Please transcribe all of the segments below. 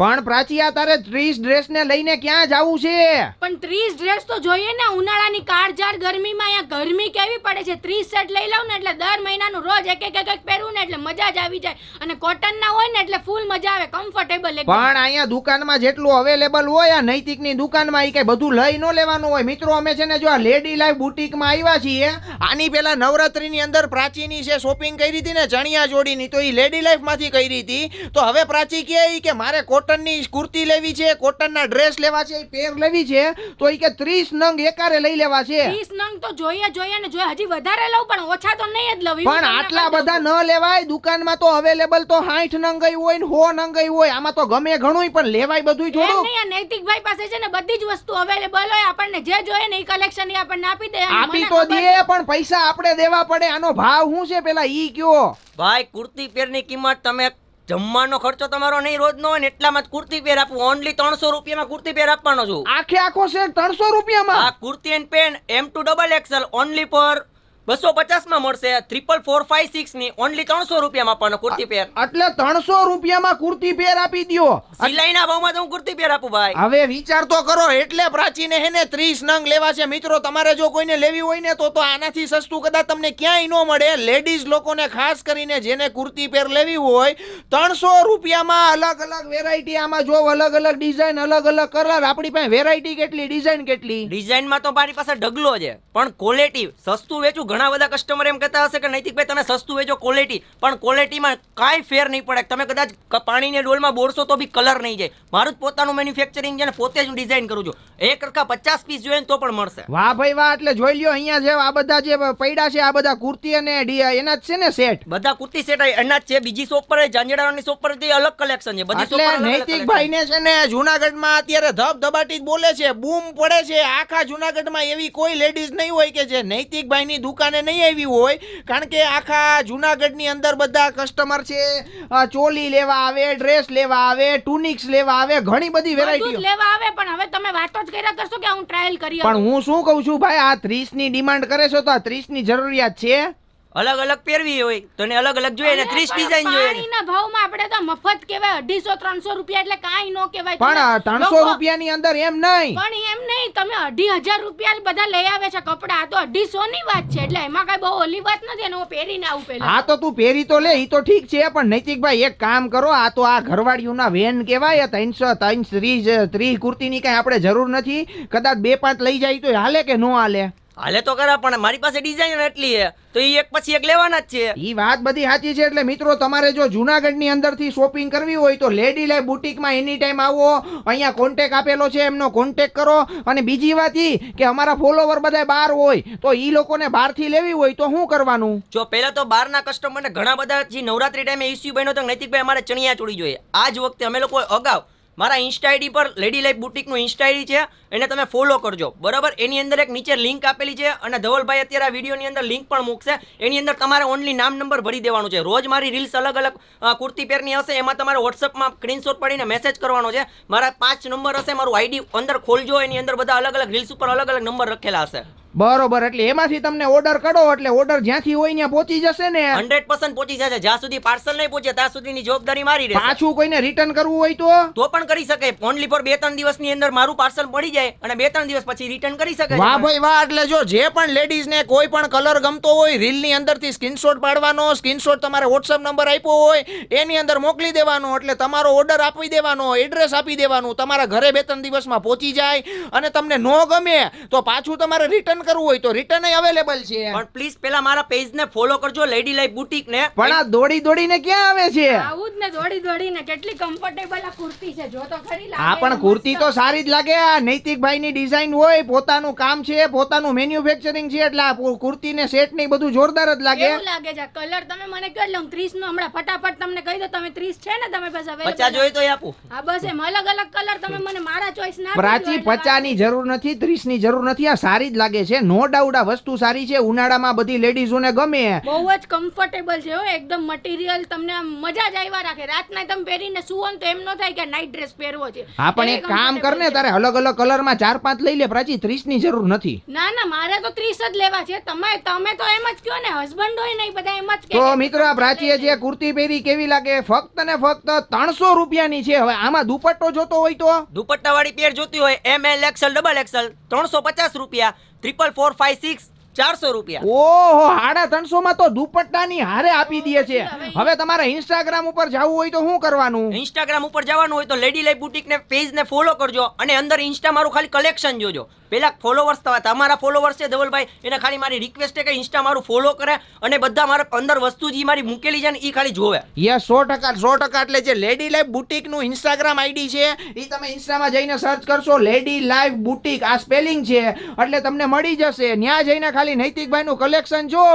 પણ પ્રાચી આ તારે ત્રીસ ડ્રેસ ને લઈને ક્યાં જવું છે? પણ ત્રીસ ડ્રેસ તો જોઈએ ને ઉનાળાની કાળઝાળ ગરમીમાં અહીંયા ગરમી કેવી પડે છે? ત્રીસ સેટ લઈ લઉં ને એટલે દર મહિનાનું રોજ એક એક એક એક પહેરું ને એટલે મજા જ આવી જાય. અને કોટન ના હોય ને એટલે ફૂલ મજા આવે કમ્ફર્ટેબલ એકદમ. પણ અહીંયા દુકાનમાં જેટલું અવેલેબલ હોય આ નૈતિકની દુકાનમાં એ કઈ બધું લઈ ન લેવાનું હોય. મિત્રો અમે છે ને જો આ લેડી લાઈફ બુટીકમાં આવ્યા છીએ આની પેલા નવરાત્રીની અંદર પ્રાચીની છે શોપિંગ કરી હતી ને ચણિયા જોડીની તો એ લેડી લાઈફમાંથી કરી હતી. તો હવે પ્રાચી કહે કે મારે કોટનની કુર્તી લેવી છે કોટનના ડ્રેસ લેવા છે પેર લેવી છે તો એ કે ત્રીસ નંગ એકારે લઈ લેવા છે. ત્રીસ નંગ તો જોઈએ જોઈએ ને જોઈએ. હજી વધારે લઉં પણ ઓછા તો નહીં જ લઉં. પણ આટલા બધા ન લેવાય દુકાનમાં તો અવેલેબલ તો સાઠ નંગાઈ હોય ને હો નંગાઈ હોય. આમાં તો ગમે ઘણું પણ લેવાય બધું થોડું નહીં આ નૈતિકભાઈ પાસે છે ને બધી જ વસ્તુ અવેલેબલ હોય આપણને જે જોઈએ ને એ કલેક્શન એ આપણને આપી દે. આપી તો દે પણ પૈસા આપણે દેવા પડે. આનો ભાવ શું છે પેલા ઈ કયો? ભાઈ કુર્તી પેરની કિંમત તમે જમવાનો ખર્ચો તમારો નહીં રોજનો હોય ને એટલામાં જ કુર્તી પેર આપું. ઓનલી ત્રણસો રૂપિયામાં કુર્તી પેર આપવાનો છું. આખે આખો છે ત્રણસો રૂપિયામાં? આ kurti and pant M to double XL only પર. બસો પચાસમાં મળશે ત્રિપલ ફોર ફાઈવ સિક્સની ઓનલી ત્રણસો રૂપિયામાં પણ કુર્તી પેર. એટલે ત્રણસો રૂપિયામાં કુર્તી પેર આપી દ્યો. સિલાઈના ભાવમાં તો હું કુર્તી પેર આપું ભાઈ. હવે વિચાર તો કરો એટલે પ્રાચીને હે ને ત્રીસ નંગ લેવા છે. મિત્રો તમારે જો કોઈને લેવી હોય ને તો તો આનાથી સસ્તું કદાચ તમને ક્યાંય ન મળે. લેડીઝ લોકોને ખાસ કરીને જેને કુર્તી પેર લેવી હોય ત્રણસો રૂપિયામાં અલગ અલગ વેરાયટી આમાં જો અલગ અલગ ડિઝાઇન અલગ અલગ કલર આપણી પાસે વેરાયટી કેટલી ડિઝાઇન કેટલી? ડિઝાઇનમાં તો મારી પાસે ઢગલો છે પણ ક્વોલિટી સસ્તું વેચું ઘણા બધા કસ્ટમર એમ કહેતા હશે કે નૈતિકભાઈ તમે સસ્તું વેચો ક્વોલિટી પણ ક્વોલિટીમાં કાંઈ ફેર નહીં પડે. તમે કદાચ પાણીને ડોલમાં બોરશો તો બી કલર નહીં જાય. મારું જ પોતાનું મેન્યુફેક્ચરિંગ છે ને પોતે જ ડિઝાઇન કરું છું. એક રખા પચાસ પીસ જોઈએ ને તો પણ મળશે. વાહ ભાઈ વાહ એટલે જોઈ લ્યો અહીંયા જે આ બધા જે પૈડા છે આ બધા કુર્તી અને ડી- એના જ છે ને સેટ બધા કુર્તી સેટ એના જ છે. બીજી શોપ પર જાંજડાની શોપ પર અલગ કલેક્શન છે. બધી શોપ નૈતિકભાઈ ને છે ને જુનાગઢમાં અત્યારે ધબધબાટી જ બોલે છે. બૂમ પડે છે. આખા જુનાગઢમાં એવી કોઈ લેડીઝ નહીં હોય કે જે નૈતિકભાઈની દુકાને નહીં આવી હોય કારણ કે આખા જુનાગઢની અંદર બધા કસ્ટમર છે. ચોલી લેવા આવે ડ્રેસ લેવા આવે ટુનિક્સ લેવા આવે ઘણી બધી વેરાયટી લેવા આવે પણ હવે તમે વાતો જ કર્યા કરશો કે હું ટ્રાયલ કરી પણ હું શું કહું છું ભાઈ આ ત્રીસની ડિમાન્ડ કરે છો તો આ ત્રીસની જરૂરિયાત છે. અલગ અલગ પહેરવી હોય તો એને અલગ અલગ જોઈએ ને અને ત્રીસ પણ ડિઝાઇન જોઈએ પાણીના ભાવમાં આપણે તો મફત કહેવાય 250 300 રૂપિયા એટલે કાઈ ન કહેવાય. પણ તમે ત્રણસો લોકો- રૂપિયાની અંદર એમ નહીં. પણ એમ નહીં તમે અઢી રૂપિયા બધા લઈ આવે છે કપડા. આ તો અઢીસો ની વાત છે એટલે એમાં કઈ બહુ ઓલી વાત નથી અને હું પહેરીને આવું પહેલા. હા તો તું પહેરી તો લે ઈ તો ઠીક છે પણ નૈતિકભાઈ એક કામ કરો આ તો આ ઘરવાળીઓના વેન કહેવાય ત્રણસો ત્રણ ત્રીસ ત્રીસ કુર્તીની કઈ આપણે જરૂર નથી. કદાચ બે પાંચ લઈ જાય તો હાલે કે ન હાલે? હાલે તો ખરા પણ મારી પાસે ડિઝાઇન એટલી છે તો એ એક પછી એક લેવાના જ છે. ઈ વાત બધી સાચી છે એટલે મિત્રો તમારે જો જુનાગઢની અંદરથી શોપિંગ કરવી હોય તો લેડી લાઈ બુટિકમાં એની ટાઈમ આવો અહીંયા કોન્ટેક આપેલો છે એમનો કોન્ટેક કરો. અને બીજી વાત ઈ કે અમારા ફોલોવર બધા બહાર હોય તો ઈ લોકોને બહારથી લેવી હોય તો શું કરવાનું? જો પહેલા તો બહારના કસ્ટમરને ઘણા બધા જે નવરાત્રી ટાઈમે ઇસ્યુ બન્યો તો નૈતિકભાઈ અમારે ચણિયા ચોળી જોઈએ. આ જ વખતે અમે લોકો અગાઉ મારા ઇન્સ્ટા આઈડી પર લેડી લાઈફ બુટિકનું ઇન્સ્ટા આઈડી છે, એને તમે ફોલો કરજો. બરાબર? એની અંદર એક નીચે લિંક આપેલી છે અને ધવલભાઈ અત્યારે આ વિડીયોની અંદર લિંક પણ મૂકશે. એની અંદર તમારે ઓનલી નામ નંબર ભરી દેવાનું છે. રોજ મારી રીલ્સ અલગ અલગ કુર્તી પહેરની હશે, એમાં તમારે વોટ્સઅપમાં સ્ક્રીનશોટ પડીને મેસેજ કરવાનો છે. મારા પાંચ નંબર હશે, મારું આઈડી અંદર ખોલજો. એની અંદર બધા અલગ અલગ રીલ્સ ઉપર અલગ અલગ નંબર રખેલા હશે. બરોબર એટલે એમાંથી તમને ઓર્ડર કરો એટલે ઓર્ડર જ્યાંથી હોય ત્યાં પહોંચી જશે ને. હંડ્રેડ પર્સન્ટ પહોંચી જશે. જ્યાં સુધી પાર્સલ નહીં પહોંચે ત્યાં સુધીની જવાબદારી મારી રહેશે. પાછું કોઈને રિટર્ન કરવું હોય તો? તો પણ કરી શકે. ઓનલી ફોર બે ત્રણ દિવસની અંદર મારું પાર્સલ મળી જાય અને બે ત્રણ દિવસ પછી રિટર્ન કરી શકે વાહ ભાઈ વાહ એટલે જો જે પણ લેડીઝ ને કોઈ પણ કલર ગમતો હોય રીલની અંદરથી સ્ક્રીનશોટ પાડવાનો સ્ક્રીનશોટ તમારે વોટ્સઅપ નંબર આપ્યો હોય એની અંદર મોકલી દેવાનો એટલે તમારો ઓર્ડર આપી દેવાનો એડ્રેસ આપી દેવાનું તમારા ઘરે બે ત્રણ દિવસમાં પહોંચી જાય અને તમને ન ગમે તો પાછું તમારે રિટર્ન કરવું હોય તો રિટર્ન અવેલેબલ છે. પણ પ્લીઝ પેલા મારા પેજ ને ફોલો કરજો લેડી લાઈફ બુટીક ને. પણ આ દોડી દોડીને ક્યાં આવે છે? આવું જ ને દોડી દોડીને. કેટલી કમ્ફર્ટેબલ આ કુર્તી છે. જો તો ખરી લાગે હા પણ કુર્તી તો સારી જ લાગે. આ નૈતિકભાઈ ની ડિઝાઇન હોય પોતાનું કામ છે પોતાનું મેન્યુફેક્ચરિંગ છે એટલે આ કુર્તી ને સેટ ને બધું જોરદાર જ લાગે. એવું લાગે છે. કલર તમે મને કહી હું 30 નો હમણાં ફટાફટ તમને કહી દો તમે 30 છે ને તમે બસ હવે પચાસ જોઈએ તો આપું. હા બસ એમ. અલગ અલગ કલર તમે મને મારા ચોઈસ ના પ્રાચી પચાની જરૂર નથી ત્રીસની જરૂર નથી આ સારી જ લાગે છે. છે? નો ડાઉટ આ વસ્તુ સારી છે. ઉનાળામાં બધી લેડીઝોને ગમે. બહુ જ કમ્ફર્ટેબલ છે હો. એકદમ મટીરીયલ તમને આમ મજા જ આવ્યા રાખે. રાતના તમે પહેરીને સુવો ને તો એમ ન થાય કે નાઈટ ડ્રેસ પહેરવો છે. હા પણ એક કામ કર ને તારે અલગ અલગ કલરમાં ચાર પાંચ લઈ લે પ્રાચી ત્રીસની જરૂર નથી. ના ના મારે તો ત્રીસ જ લેવા છે. તમે તમે તો એમ જ કયો ને હસબન્ડ હોય નહીં બધા એમ જ કે તો મિત્રો આ પ્રાચીએ જે કુર્તી પહેરી કેવી લાગે? ફક્ત ને ફક્ત ત્રણસો રૂપિયાની છે. હવે આમાં દુપટ્ટો જોતો હોય તો? દુપટ્ટા વાળી પેર જોતી હોય. M L XL double XL ત્રણસો પચાસ રૂપિયા. ટ્રિપલ ફોર ફાઈવ સિક્સ ચારસો રૂપિયા. ઓહો સાડા ત્રણસો માં તો દુપટ્ટાની હારે આપી દે છે. હવે તમારે ઇન્સ્ટાગ્રામ ઉપર જવું હોય તો શું કરવાનું? ઇન્સ્ટાગ્રામ ઉપર જવાનું હોય તો લેડી લાઈફ બુટીક ને પેજ ને ફોલો કરજો અને અંદર ઇન્સ્ટા મારું ખાલી કલેક્શન જોજો. પેલા ફોલોવર્સ તમારા ફોલોવર્સ છે ધવલભાઈ. એને ખાલી મારી રિક્વેસ્ટ છે કે ઇન્સ્ટા મારું ફોલો કરે અને બધા મારા અંદર વસ્તુ જે મારી મૂકેલી છે ને એ ખાલી જોવે. યસ સો ટકા સો ટકા એટલે જે લેડી લાઈફ બુટીકનું ઇન્સ્ટાગ્રામ આઈડી છે એ તમે ઇન્સ્ટામાં જઈને સર્ચ કરશો લેડી લાઈફ બુટીક આ સ્પેલિંગ છે. એટલે તમને મળી જશે. ત્યાં જઈને ખાલી નૈતિકભાઈ નું કલેક્શન જો.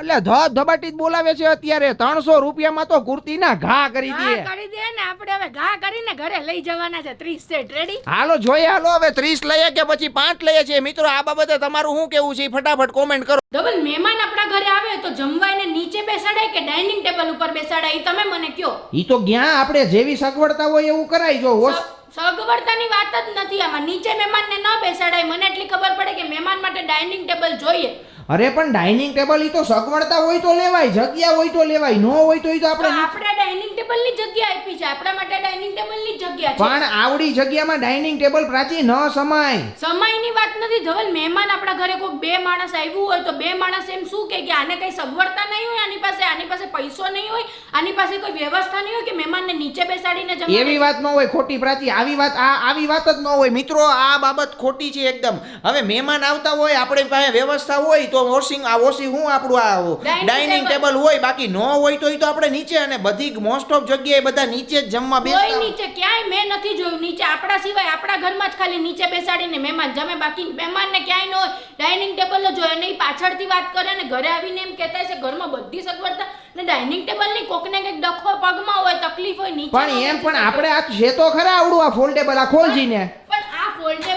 એટલે ધબ ધબાટી જ બોલાવે છે અત્યારે. ત્રણસો રૂપિયામાં તો કુર્તીના ઘા કરી દે. કરી દે ને આપણે હવે ઘા કરીને ઘરે લઈ જવાના છે. ત્રીસ સેટ રેડી હાલો જોઈએ હાલો હવે ત્રીસ લઈએ કે પછી પાંચ લઈએ છીએ. મિત્રો આ બાબતે તમારું શું કેવું છે? ફટાફટ કોમેન્ટ કરો. ડબલ મહેમાન આપણા ઘરે આવે તો જમવા એને નીચે બેસાડાય કે ડાઇનિંગ ટેબલ ઉપર બેસાડાય? ઈ તમે મને કયો ઈ તો જ્યાં આપણે જેવી સગવડતા હોય એવું કરાય જો હોશ- સગવડતાની વાત જ નથી આમાં. નીચે મહેમાનને ન બેસાડાય. મને એટલી ખબર પડે કે મહેમાન માટે ડાઇનિંગ ટેબલ જોઈએ. અરે પણ ડાઇનિંગ ટેબલ ઈ તો સગવડતા હોય તો લેવાય જગ્યા હોય તો લેવાય નો હોય તો ઈ તો આપણે આપણે ડાઇનિંગ ટેબલની જગ્યા આપી છે આપણા માટે ડાઇનિંગ ટેબલની ની જગ્યા છે. પણ આવડી જગ્યામાં ડાઇનિંગ ટેબલ પ્રાચી ન સમાય. સમયની વાત નથી ધવલ મહેમાન આપણા ઘરે કોઈ બે માણસ આવ્યું હોય તો બે માણસ એમ શું કે કે આને કઈ સગવડતા નહીં હોય આની પાસે આની પાસે પૈસો નહીં હોય આની પાસે કોઈ વ્યવસ્થા નહીં હોય કે મહેમાનને નીચે બેસાડીને જમવા એવી વાત ન હોય ખોટી પ્રાચી આવી વાત આ આવી વાત જ ન હોય. મિત્રો આ બાબત ખોટી છે એકદમ. હવે મહેમાન આવતા હોય આપણી પાસે વ્યવસ્થા હોય તો વોશિંગ આ વોશિંગ હું આપણું આ ડાઇનિંગ ટેબલ હોય બાકી ન હોય તો એ તો આપણે નીચે અને બધી મોસ્ટ ઓફ જગ્યાએ બધા નીચે જ જમવા કોઈ બેસતા નીચે ક્યાંય મેં નથી જોયું. નીચે આપણા સિવાય આપણા ઘરમાં જ ખાલી નીચે બેસાડીને મહેમાન જમે. બાકી મહેમાનને ક્યાંય ન હોય. ડાઇનિંગ ટેબલ જ હોય નહીં પાછળથી વાત કરે ને ઘરે આવીને એમ કહેતા છે ઘરમાં બધી સગવડતા. ને ડાઇનિંગ ટેબલની કોકને કંઈક ડખો પગમાં હોય તકલીફ હોય નીચે પણ એમ પણ આપણે આ છે તો ખરા આવડું આ ફોલ્ડેબલ આ ખોલજીને. પણ આ ફોલ્ડેબલ.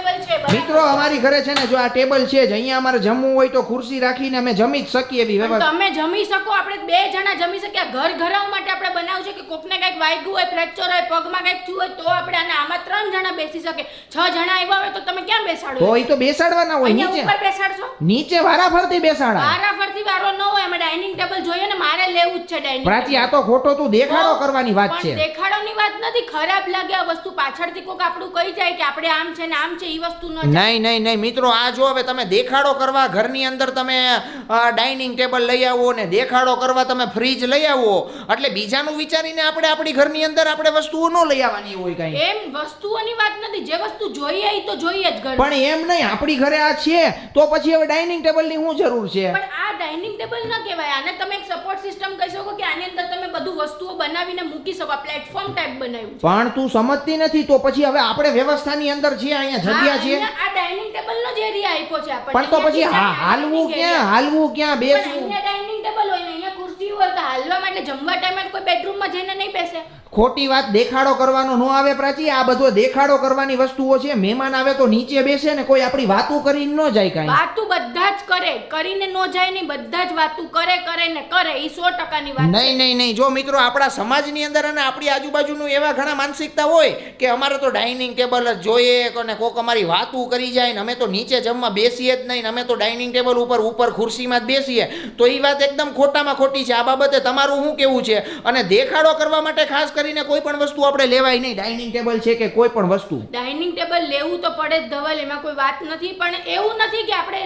મિત્રો અમારી ઘરે છે ને જો આ ટેબલ છે જ અહીંયા અમારે જમવું હોય તો ખુરશી રાખીને અમે જમી જ શકીએ એવી વ્યવસ્થા. તમે જમી શકો આપણે બે જણા જમી શકીએ. ઘર ઘરાવ માટે આપણે બનાવ્યું છે કે કોકને કંઈક વાગ્યું હોય ફ્રેક્ચર હોય પગમાં કંઈક થયું હોય તો આપણે અને આમાં ત્રણ જણા બેસી શકે છ જણા આવ્યા હોય તો તમે ક્યાં બેસાડો તો એ તો બેસાડવાના હોય નીચે. ઉપર બેસાડશો? નીચે વારા ફરતી બેસાડા. વારા ફરતી વારો ન હોય અમે ડાઇનિંગ ટેબલ જોઈએ ને મારે લેવું જ છે ડાઇનિંગ પ્રાચી આ તો ખોટો તું દેખાડો કરવાની વાત છે. દેખાડોની વાત નથી ખરાબ લાગે આ વસ્તુ પાછળથી કોક આપણું કહી જાય કે આપણે આમ છે ને આમ છે એ વસ્તુ ન નહીં નહીં નહીં મિત્રો આ જો હવે તમે દેખાડો કરવા ઘરની અંદર તમે ડાઇનિંગ ટેબલ લઈ આવો ને દેખાડો કરવા તમે ફ્રીજ લઈ આવો એટલે બીજાનું વિચારીને આપણે આપણી ઘરની અંદર આપણે વસ્તુઓ ન લઈ આવવાની હોય કઈ. એમ વસ્તુઓની વાત નથી જે વસ્તુ જોઈએ એ તો જોઈએ જ ઘર પણ એમ નહીં આપણી ઘરે આ છે તો પછી હવે ડાઇનિંગ ટેબલની શું જરૂર છે? પણ આ ડાઇનિંગ ટેબલ ન કહેવાય. આને તમે એક સપોર્ટ સિસ્ટમ કહી શકો કે આની અંદર તમે બધું વસ્તુઓ બનાવીને મૂકી શકો. પ્લેટફોર્મ ટાઈપ બનાવ્યું છે. પણ તું સમજતી નથી તો પછી હવે આપણે વ્યવસ્થાની અંદર છીએ અહીંયા જગ્યા છે આ ડાઇનિંગ ટેબલ નો જ એરિયા આપ્યો છે આપણને. પણ તો પછી હાલવું ક્યાં. હાલવું ક્યાં બેસવું? અહીંયા ડાઇનિંગ ટેબલ હોય ને અહીંયા ખુરશી હોય તો હાલવા માટે જમવા ટાઈમે કોઈ બેડરૂમમાં જઈને નહીં બેસે. ખોટી વાત દેખાડો કરવાનો ન આવે પ્રાચી આ બધો દેખાડો કરવાની વસ્તુઓ છે મહેમાન આવે તો નીચે બેસે ને કોઈ આપણી વાતો કરીને ન જાય કાંઈ. વાતું બધા જ કરે કરીને ન જાય નહીં બધા જ વાતું કરે કરે ને કરે એ સો ટકાની વાત નહીં નહીં નહીં જો મિત્રો આપણા સમાજની અંદર અને આપણી આજુબાજુનું એવા ઘણા માનસિકતા હોય કે અમારે તો ડાઇનિંગ ટેબલ જ જોઈએ અને કોક અમારી વાતો કરી જાય ને અમે તો નીચે જમવા બેસીએ જ નહીં અમે તો ડાઇનિંગ ટેબલ ઉપર ઉપર ખુરશીમાં જ બેસીએ તો એ વાત એકદમ ખોટામાં ખોટી છે. આ બાબતે તમારું શું કેવું છે? અને દેખાડો કરવા માટે ખાસ કરીને કોઈ પણ વસ્તુ આપણે લેવાય નહીં. ડાઇનિંગ ટેબલ છે કે કોઈ પણ વસ્તુ. ડાઇનિંગ ટેબલ લેવું તો પડે જ ધવલ એમાં કોઈ વાત નથી. પણ એવું નથી કે આપણે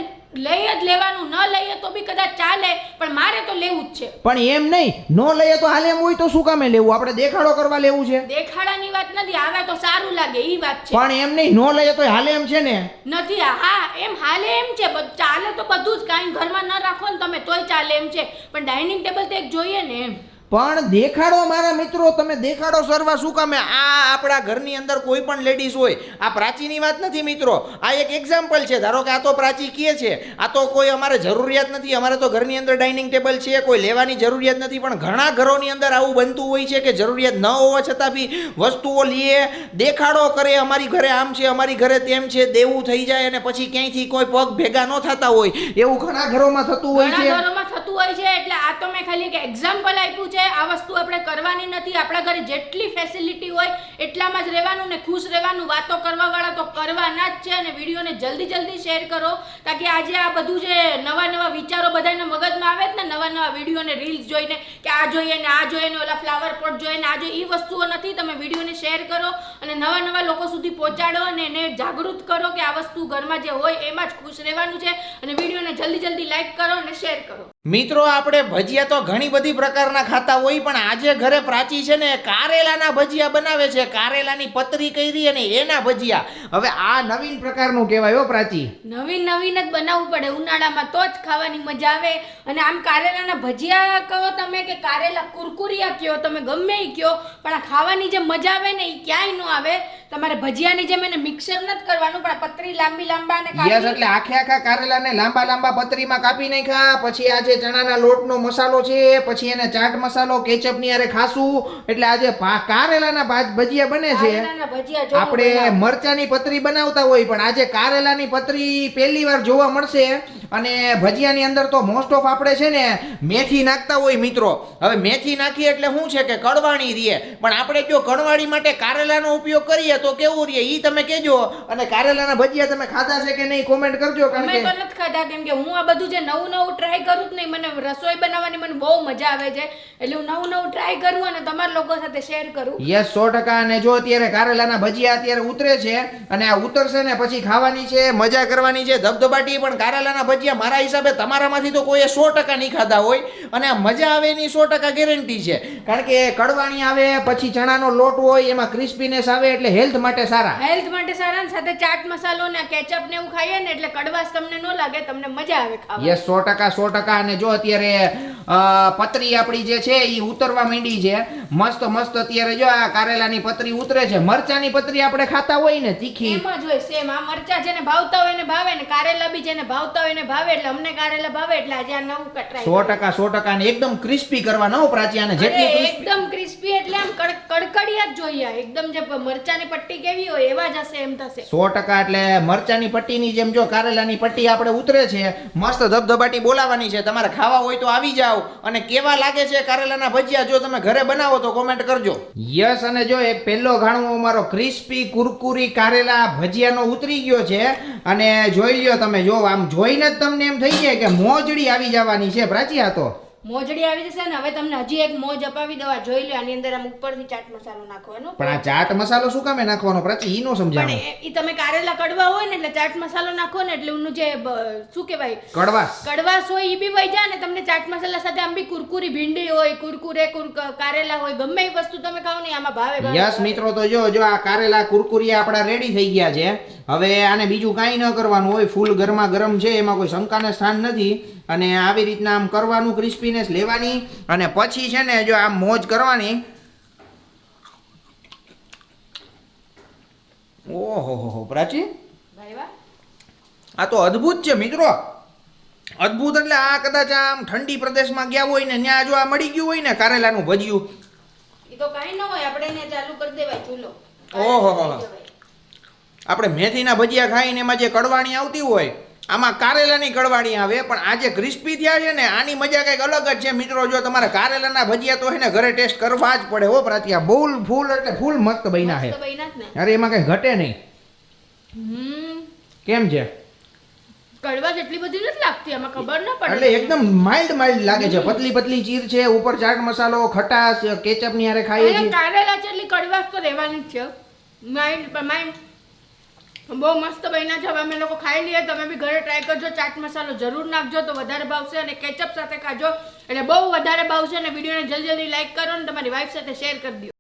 લઈ જ લેવાનું ન લઈએ તો બી કદાચ ચાલે પણ મારે તો લેવું જ છે. પણ એમ નહીં ન લઈએ તો હાલ એમ હોય તો શું કામે લેવું? આપણે દેખાડો કરવા લેવું છે. દેખાડાની વાત નથી આવે તો સારું લાગે એ વાત છે. પણ એમ નહીં ન લઈએ તો હાલે એમ છે ને? નથી હા એમ હાલે એમ છે ચાલે તો બધું જ. કાંઈ ઘરમાં ન રાખો ને તમે તોય ચાલે એમ છે. પણ ડાઇનિંગ ટેબલ તો એક જોઈએ ને એમ. પણ દેખાડો મારા મિત્રો તમે દેખાડો સર્વા શું કામે? આ આપણા ઘરની અંદર કોઈ પણ લેડીઝ હોય આ પ્રાચીની વાત નથી મિત્રો. આ એક એક્ઝામ્પલ છે. ધારો કે આ તો પ્રાચી કે છે. આ તો કોઈ અમારે જરૂરિયાત નથી. અમારે તો ઘરની અંદર ડાઇનિંગ ટેબલ છે કોઈ લેવાની જરૂરિયાત નથી. પણ ઘણા ઘરોની અંદર આવું બનતું હોય છે કે જરૂરિયાત ન હોવા છતાં બી વસ્તુઓ લઈએ દેખાડો કરે અમારી ઘરે આમ છે અમારી ઘરે તેમ છે દેવું થઈ જાય અને પછી ક્યાંયથી કોઈ પગ ભેગા ન થતા હોય. એવું ઘણા ઘરોમાં થતું હોય છે. થતું હોય છે, એટલે આ તો મેં ખાલી એક એક્ઝામ્પલ આપ્યું છે. આ વસ્તુ આપણે કરવાની નથી. આપણા ઘરે જેટલી ફેસિલિટી હોય, એટલામાં જ રહેવાનું ને ખુશ રહેવાનું, વાતો કરવાવાળા તો કરવાના જ છે. અને વિડીયોને જલ્દી જલ્દી શેર કરો, તાકી આજે આ બધું જે નવા નવા વિચારો બધાના મગજમાં આવે જ ને, નવા નવા વિડીયોને રીલ્સ જોઈને કે આ જોઈએ ને આ જોઈએ ને ઓલા ફ્લાવર પોટ જોઈએ ને આ જોઈએ એ વસ્તુઓ નથી. તમે વિડીયોને શેર કરો અને નવા નવા લોકો સુધી પહોંચાડો અને એને જાગૃત કરો કે આ વસ્તુ ઘરમાં જે હોય, એમાં જ ખુશ રહેવાનું છે. અને વિડીયોને જલ્દી જલ્દી લાઈક કરો અને શેર કરો. મિત્રો, આપણે ભજીયા તો ઘણી બધી પ્રકારના ખાતા હોય, પણ આજે ઘરે પ્રાચી છે ને, કારેલાના ભજીયા બનાવે છે. કારેલાની પતરી કરી અને એના ભજીયા. હવે આ નવીન પ્રકારનું કહેવાય હો પ્રાચી. નવીન નવીન જ બનાવવું પડે. ઉનાળામાં તો જ ખાવાની મજા આવે. અને આમ કારેલાના ભજીયા કહો તમે કે કારેલા કુરકુરિયા કહો, તમે ગમે એ કહો, પણ આ ખાવાની જે મજા આવે ને એ ક્યાંય ન આવે. તમારે ભજીયાની જેમ એને મિક્સર નથી કરવાનું પણ પતરી લાંબી લાંબા અને યસ એટલે આખે આખા કારેલાને લાંબા લાંબા પતરીમાં કાપી નાખ્યા પછી આજે ચણાના લોટનો મસાલો છે પછી એને ચાટ મસાલો કેચપની હારે ખાસું એટલે આજે કારેલાના ભાજ- ભજીયા બને છે કારેલાના ભજીયા જો આપણે મરચાની પતરી બનાવતા હોય પણ આજે કારેલાની પતરી પહેલી વાર જોવા મળશે અને ભજીયાની અંદર તો મોસ્ટ ઓફ આપણે છે ને મેથી નાખતા હોય મિત્રો. હવે મેથી નાખીએ એટલે શું છે કે કડવાણી રીએ. પણ આપણે જો કડવાણી માટે કારેલાનો ઉપયોગ કરીએ તો કેવું રહે એ તમે કહેજો અને કારેલાના ભજીયા તમે ખાધા છે કે નહીં કોમેન્ટ કરજો કારણ કે નથી ખાધા કેમ કે હું આ બધું જે નવું નવું ટ્રાય કરું જ નહીં. મને રસોઈ બનાવવાની મને બહુ મજા આવે છે. એટલે હું નવું નવું ટ્રાય કરું અને તમારા લોકો સાથે શેર કરું. યસ સો ટકા. અને જો અત્યારે કારેલાના ભજીયા અત્યારે ઉતરે છે અને આ ઉતરશે ને પછી ખાવાની છે મજા કરવાની છે ધબધબાટી પણ કારેલાના ભજીયા મારા હિસાબે તમારામાંથી તો કોઈએ સો ટકા નહીં ખાધા હોય. અને આ મજા આવે એની સો ટકા ગેરંટી છે. કારણ કે કડવાણી આવે પછી ચણાનો લોટ હોય એમાં ક્રિસ્પીનેસ આવે એટલે હેલ્થ માટે સારા. હેલ્થ માટે સારા ને સાથે ચાટ મસાલો ને કેચઅપ ને એવું ખાઈએ ને એટલે કડવાશ તમને ન લાગે તમને મજા આવે ખાવા યસ સો ટકા સો ટકા. અને જો અત્યારે પતરી આપણી જે છે એ ઉતરવા માંડી છે. મસ્ત મસ્ત અત્યારે જો આ કારેલાની પતરી ઉતરે છે. મરચાની પતરી આપણે ખાતા હોય ને તીખી. એમ જ હોય સેમ આ મરચા જેને ભાવતા હોય એને ભાવે ને કારેલા બી જેને ભાવતા હોય એને ભાવે એટલે અમને કારેલા ભાવે એટલે આજે આ નવું કટરાય સો ટકા સો ટકા. ને એકદમ ક્રિસ્પી કરવાના હો પ્રાચી અને જેટલું crispy- એકદમ ક્રિસ્પી એટલે આમ કડ- કડકડિયા જ જોઈએ. આ. એકદમ જે મરચાની પટ્ટી કેવી હોય એવા જ હશે એમ થશે. સો ટકા એટલે મરચાની પટ્ટીની જેમ જો કારેલાની પટ્ટી આપણે ઉતરે છે મસ્ત ધબધબાટી બોલાવાની છે. તમારે ખાવા હોય તો આવી જાઓ. અને કેવા લાગે છે કારેલાના ભજીયા જો તમે ઘરે બનાવો તો કોમેન્ટ કરજો. યસ અને જો એ પહેલો ઘાણો અમારો ક્રિસ્પી કુરકુરી કારેલા ભજીયાનો ઉતરી ગયો છે. અને જોઈ લ્યો તમે જો આમ જોઈને જ તમને એમ થઈ જાય કે મોજડી આવી જવાની છે. પ્રાચી આ તો. મોજડી આવી જશે ને હવે તમને હજી એક મોજ અપાવી દવા જોઈ લો આની અંદર આમ ઉપરથી ચાટ મસાલો નાખવાનો પણ આ ચાટ મસાલો શું કામે નાખવાનો પ્રાચી? ઈ નો પણ ઈ તમે કારેલા કડવા હોય ને એટલે ચાટ મસાલો નાખો ને એટલે ઉનું જે શું કહેવાય? કડવાશ. કડવાશ હોય ઈ બી વઈ જાય ને તમને ચાટ મસાલા સાથે આમ બી કુરકુરી ભીંડી હોય કુરકુરે કુર કારેલા હોય ગમે એ વસ્તુ તમે ખાઓ ને આમાં ભાવે ભાવે. યસ મિત્રો તો જો જો આ કારેલા કુરકુરી આપડા રેડી થઈ ગયા છે. હવે આને બીજું કાંઈ ન કરવાનું હોય ફૂલ ગરમા ગરમ છે એમાં કોઈ શંકાને સ્થાન નથી. અને આવી રીતના આમ કરવાનું ક્રિસ્પીનેસ લેવાની અને પછી છે ને જો આમ મોજ કરવાની. ઓહો હો પ્રાચી આ તો અદ્ભુત છે મિત્રો. અદ્ભુત એટલે આ કદાચ આમ ઠંડી પ્રદેશમાં ગયા હોય ને ત્યાં જો આ મળી ગયું હોય ને કારેલાનું ભજીયું. એ તો કાઈ ન હોય આપણે એને ચાલુ કરી દેવાય ચૂલો. ઓહો. આપણે મેથીના ભજીયા ખાઈને એમાં જે કડવાણી આવતી હોય આમાં કારેલાની કડવાણી આવે પણ આજે ક્રિસ્પી થયા છે ને આની મજા કંઈક અલગ જ છે. મિત્રો જો તમારે કારેલાના ભજીયા તો એને ઘરે ટેસ્ટ કરવા જ પડે હો પ્રાતિયા ફૂલ ફૂલ એટલે ફૂલ મસ્ત બન્યા છે. અરે એમાં કંઈ ઘટે નહીં. કેમ છે? કડવાશ એટલી બધી નથી લાગતી આમાં ખબર ના પડે. એટલે એકદમ માઇલ્ડ માઇલ્ડ લાગે છે. પતલી પતલી ચીર છે ઉપર ચાટ મસાલો ખટાશ કેચપની હારે ખાઈએ છીએ. કારેલા છે એટલી કડવાશ તો રહેવાની જ છે. માઇન્ડ માઇન્ડ બહુ મસ્ત બન્યા છે. હવે અમે લોકો ખાઈ લઈએ. તમે બી ઘરે ટ્રાય કરજો. ચાટ મસાલો જરૂર નાખજો તો વધારે ભાવશે અને કેચઅપ સાથે ખાજો. એટલે બહુ વધારે ભાવશે અને વિડીયોને જલ્દી જલ્દી લાઇક કરો અને તમારી વાઈફ સાથે શેર કરી દો.